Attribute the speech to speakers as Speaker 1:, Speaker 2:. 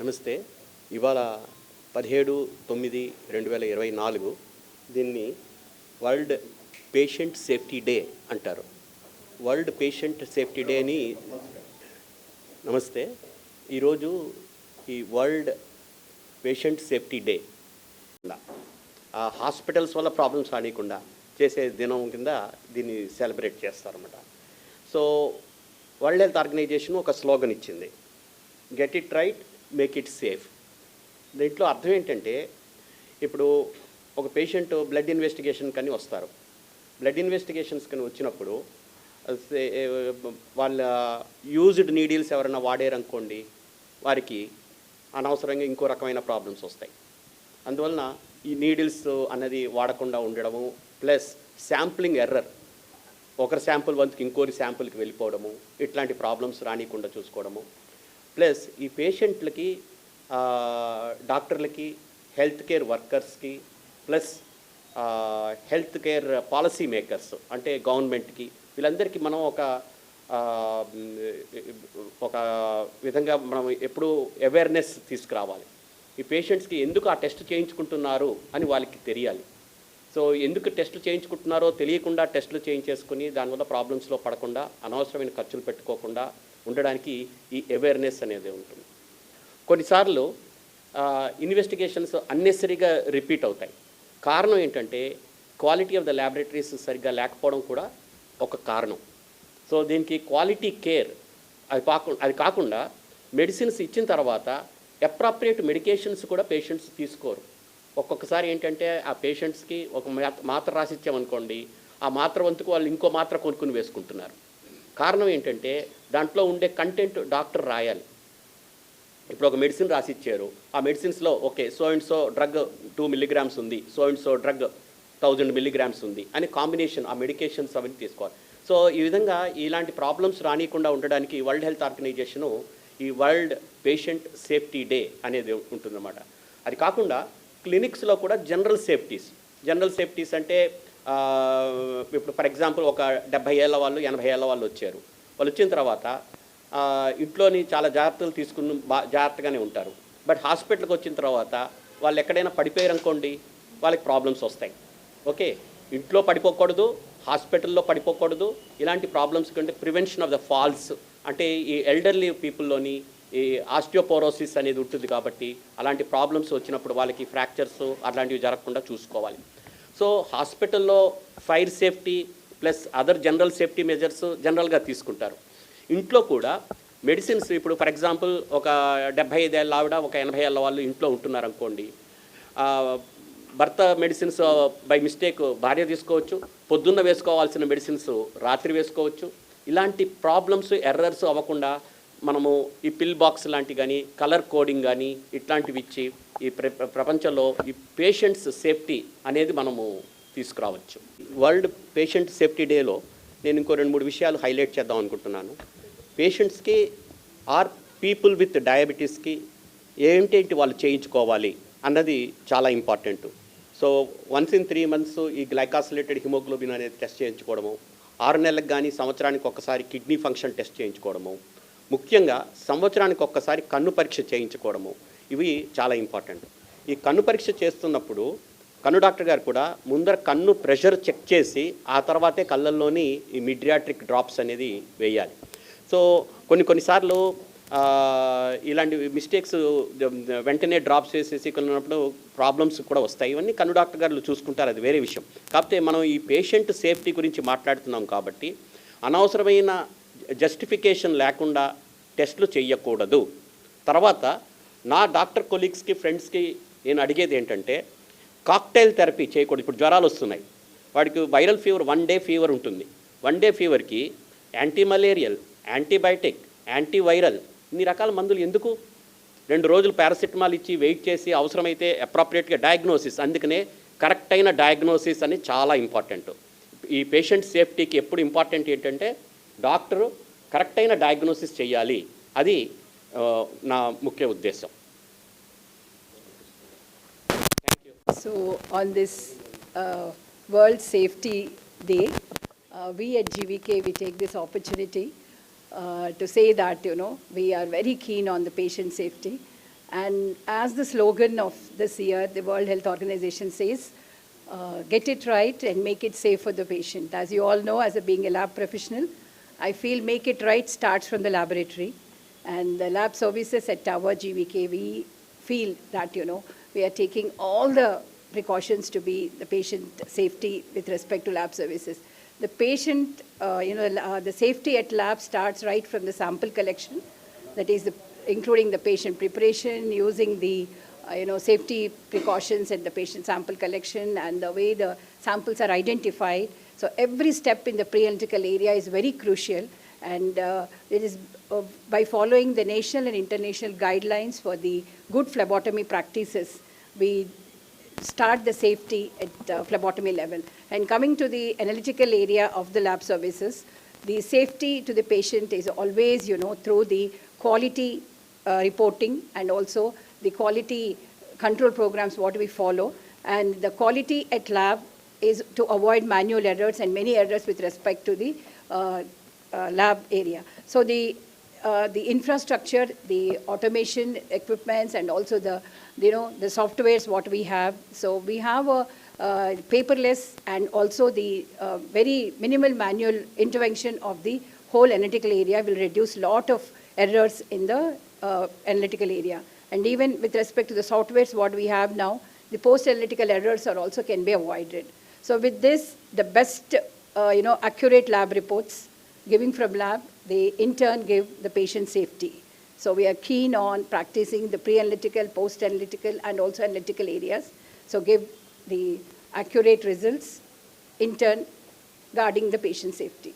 Speaker 1: నమస్తే. ఇవాళ పదిహేడు తొమ్మిది రెండు వేల ఇరవై నాలుగు దీన్ని వరల్డ్ పేషెంట్ సేఫ్టీ డే అంటారు. వరల్డ్ పేషెంట్ సేఫ్టీ డేని నమస్తే. ఈరోజు ఈ వరల్డ్ పేషెంట్ సేఫ్టీ డే. ఆ హాస్పిటల్స్ వల్ల ప్రాబ్లమ్స్ రానియకుండా చేసే దినం కింద దీన్ని సెలబ్రేట్ చేస్తారన్నమాట. సో వరల్డ్ హెల్త్ ఆర్గనైజేషన్ ఒక స్లోగన్ ఇచ్చింది. Get it right make it safe దీంట్లో అర్థం ఏంటంటే ఇప్పుడు ఒక పేషెంట్ బ్లడ్ ఇన్వెస్టిగేషన్ కానీ వస్తారు. బ్లడ్ ఇన్వెస్టిగేషన్స్ కానీ వచ్చినప్పుడు వాళ్ళ యూజ్డ్ నీడిల్స్ ఎవరైనా వాడారనుకోండి వారికి అనవసరంగా ఇంకో రకమైన ప్రాబ్లమ్స్ వస్తాయి. అందువలన ఈ నీడిల్స్ అన్నది వాడకుండా ఉండడము ప్లస్ శాంప్లింగ్ ఎర్రర్ ఒకరి శాంపుల్ వంతుకి ఇంకోరి శాంపుల్కి వెళ్ళిపోవడము ఇట్లాంటి ప్రాబ్లమ్స్ రానియకుండా చూసుకోవడము. ప్లస్ ఈ పేషెంట్లకి డాక్టర్లకి health care వర్కర్స్కి plus health care policy makers అంటే గవర్నమెంట్కి వీళ్ళందరికీ మనం ఒక ఒక విధంగా మనం ఎప్పుడూ అవేర్నెస్ తీసుకురావాలి. ఈ పేషెంట్స్కి ఎందుకు ఆ టెస్ట్ చేయించుకుంటున్నారు అని వాళ్ళకి తెలియాలి. సో ఎందుకు టెస్టులు చేయించుకుంటున్నారో తెలియకుండా టెస్టులు చేయించేసుకుని దానివల్ల ప్రాబ్లమ్స్లో పడకుండా అనవసరమైన ఖర్చులు పెట్టుకోకుండా ఉండడానికి ఈ అవేర్నెస్ అనేది ఉంటుంది. కొన్నిసార్లు ఇన్వెస్టిగేషన్స్ అన్నెసరీగా రిపీట్ అవుతాయి. కారణం ఏంటంటే క్వాలిటీ ఆఫ్ ద ల్యాబొరేటరీస్ సరిగ్గా లేకపోవడం కూడా ఒక కారణం. సో దీనికి క్వాలిటీ కేర్ అది కాకుండా అది కాకుండా మెడిసిన్స్ ఇచ్చిన తర్వాత అప్రాప్రియేట్ మెడికేషన్స్ కూడా పేషెంట్స్ తీసుకోరు. ఒక్కొక్కసారి ఏంటంటే ఆ పేషెంట్స్కి ఒక మాత్ర రాసిచ్చామనుకోండి ఆ మాత్ర వంతుకు వాళ్ళు ఇంకో మాత్ర కొనుక్కుని వేసుకుంటున్నారు. కారణం ఏంటంటే దాంట్లో ఉండే కంటెంట్ డాక్టర్ రాయాలి. ఇప్పుడు ఒక మెడిసిన్ రాసిచ్చారు. ఆ మెడిసిన్స్లో okay so and so drug two milligrams ఉంది. So and so drug thousand milligrams ఉంది. అని కాంబినేషన్ ఆ మెడికేషన్స్ అవన్నీ తీసుకోవాలి. సో ఈ విధంగా ఇలాంటి ప్రాబ్లమ్స్ రానియకుండా ఉండడానికి వరల్డ్ హెల్త్ ఆర్గనైజేషను ఈ వరల్డ్ పేషెంట్ సేఫ్టీ డే అనేది ఉంటుందన్నమాట. అది కాకుండా క్లినిక్స్లో కూడా జనరల్ సేఫ్టీస్ జనరల్ సేఫ్టీస్ అంటే ఇప్పుడు ఫర్ ఎగ్జాంపుల్ ఒక డెబ్బై ఏళ్ళ వాళ్ళు ఎనభై ఏళ్ళ వాళ్ళు వచ్చారు. వాళ్ళు వచ్చిన తర్వాత ఇంట్లోని చాలా జాగ్రత్తలు తీసుకుని బా జాగ్రత్తగానే ఉంటారు. బట్ హాస్పిటల్కి వచ్చిన తర్వాత వాళ్ళు ఎక్కడైనా పడిపోయారు అనుకోండి వాళ్ళకి ప్రాబ్లమ్స్ వస్తాయి. ఓకే ఇంట్లో పడిపోకూడదు హాస్పిటల్లో పడిపోకూడదు ఇలాంటి ప్రాబ్లమ్స్ కంటే ప్రివెన్షన్ ఆఫ్ ద ఫాల్స్ అంటే ఈ ఎల్డర్లీ పీపుల్లోని ఈ ఆస్టియోపోరోసిస్ అనేది ఉంటుంది కాబట్టి అలాంటి ప్రాబ్లమ్స్ వచ్చినప్పుడు వాళ్ళకి ఫ్రాక్చర్స్ అలాంటివి జరగకుండా చూసుకోవాలి. సో హాస్పిటల్లో fire safety plus other general safety measures జనరల్గా తీసుకుంటారు. ఇంట్లో కూడా మెడిసిన్స్ ఇప్పుడు ఫర్ ఎగ్జాంపుల్ ఒక డెబ్బై ఐదేళ్ళ ఆవిడ ఒక ఎనభై ఏళ్ళ వాళ్ళు ఇంట్లో ఉంటున్నారు అనుకోండి భర్త మెడిసిన్స్ బై మిస్టేక్ భార్య తీసుకోవచ్చు పొద్దున్న వేసుకోవాల్సిన మెడిసిన్స్ రాత్రి వేసుకోవచ్చు. ఇలాంటి ప్రాబ్లమ్స్ ఎర్రర్స్ అవ్వకుండా మనము ఈ పిల్ బాక్స్ లాంటి కానీ కలర్ కోడింగ్ కానీ ఇట్లాంటివి ఇచ్చి ఈ ప్ర ప్రపంచంలో ఈ పేషెంట్స్ సేఫ్టీ అనేది మనము తీసుకురావచ్చు. వరల్డ్ పేషెంట్ సేఫ్టీ డేలో నేను ఇంకో రెండు మూడు విషయాలు హైలైట్ చేద్దాం అనుకుంటున్నాను. పేషెంట్స్కి ఆర్ పీపుల్ విత్ డయాబెటీస్కి ఏంటేంటి వాళ్ళు చేయించుకోవాలి అన్నది చాలా important. So once in three months ఈ గ్లైకాసిలేటెడ్ హిమోగ్లోబిన్ అనేది టెస్ట్ చేయించుకోవడము ఆరు నెలలకు కానీ సంవత్సరానికి ఒకసారి కిడ్నీ ఫంక్షన్ టెస్ట్ చేయించుకోవడము ముఖ్యంగా సంవత్సరానికి ఒక్కసారి కన్ను పరీక్ష చేయించుకోవడము ఇవి చాలా ఇంపార్టెంట్. ఈ కన్ను పరీక్ష చేస్తున్నప్పుడు కన్ను డాక్టర్ గారు కూడా ముందర కన్ను ప్రెషర్ చెక్ చేసి ఆ తర్వాతే కళ్ళల్లోని ఈ మిడ్రియాట్రిక్ డ్రాప్స్ అనేది వేయాలి. సో కొన్ని కొన్నిసార్లు ఇలాంటి మిస్టేక్స్ వెంటనే డ్రాప్స్ వేసేసి కొన్నప్పుడు ప్రాబ్లమ్స్ కూడా వస్తాయి. ఇవన్నీ కన్ను డాక్టర్ గారు చూసుకుంటారు అది వేరే విషయం. కాకపోతే మనం ఈ పేషెంట్ సేఫ్టీ గురించి మాట్లాడుతున్నాం కాబట్టి అనవసరమైన జస్టిఫికేషన్ లేకుండా టెస్టులు చేయకూడదు తర్వాత నా డాక్టర్ కొలీగ్స్కి ఫ్రెండ్స్కి నేను అడిగేది ఏంటంటే కాక్టైల్ థెరపీ చేయకూడదు. ఇప్పుడు జ్వరాలు వస్తున్నాయి. వాడికి viral fever one day fever ఉంటుంది. వన్ డే ఫీవర్కి యాంటీ మలేరియల్ యాంటీబయాటిక్ యాంటీవైరల్ ఇన్ని రకాల మందులు ఎందుకు? రెండు రోజులు పారాసిటమాల్ ఇచ్చి వెయిట్ చేసి అవసరమైతే అప్రాప్రియేట్గా డయాగ్నోసిస్ అందుకనే కరెక్ట్ అయిన డయాగ్నోసిస్ అని చాలా ఇంపార్టెంట్ ఈ పేషెంట్ సేఫ్టీకి ఎప్పుడు ఇంపార్టెంట్ ఏంటంటే డాక్టరు కరెక్ట్ అయిన డయాగ్నోసిస్ చేయాలి అది ఆ, నా ముఖ్య ఉద్దేశం
Speaker 2: So, on this uh, World Safety Day, uh, we at GVK, we take this opportunity uh, to say that, you know, we are very keen on the patient safety And as the slogan of this year, the World Health Organization says, uh, get it right and make it safe for the patient. As you all know, as a being a lab professional, I feel make it right starts from the laboratory. And the lab services at Tower GVK, we feel that, you know, we are taking all the precautions to be the patient safety with respect to lab services. The patient, uh, you know, uh, the safety at lab starts right from the sample collection, that is, the, including the patient preparation, using the, you know, safety precautions at the patient sample collection and the way the samples are identified. So every step in the pre-analytical area is very crucial, and uh, it is uh, by following the national and international guidelines for the good phlebotomy practices, we start the safety at uh, phlebotomy level. And coming to the analytical area of the lab services, the safety to the patient is always, you know, through the quality uh, reporting and also the quality control programs what we follow. And the quality at lab is to avoid manual errors and many errors with respect to the uh, uh, lab area. So the uh, the infrastructure, the automation equipments, and also the, you know, the softwares what we have. So we have a uh, paperless and also the uh, very minimal manual intervention of the whole analytical area will reduce lot of errors in the uh, analytical area. And even with respect to the softwares what we have now, the post-analytical errors are also can be avoided. So with this, the best, uh, you know, accurate lab reports giving from lab, they in turn give the patient safety. So we are keen on practicing the pre-analytical, post-analytical, and also analytical areas. So give the accurate results, in turn guarding the patient safety.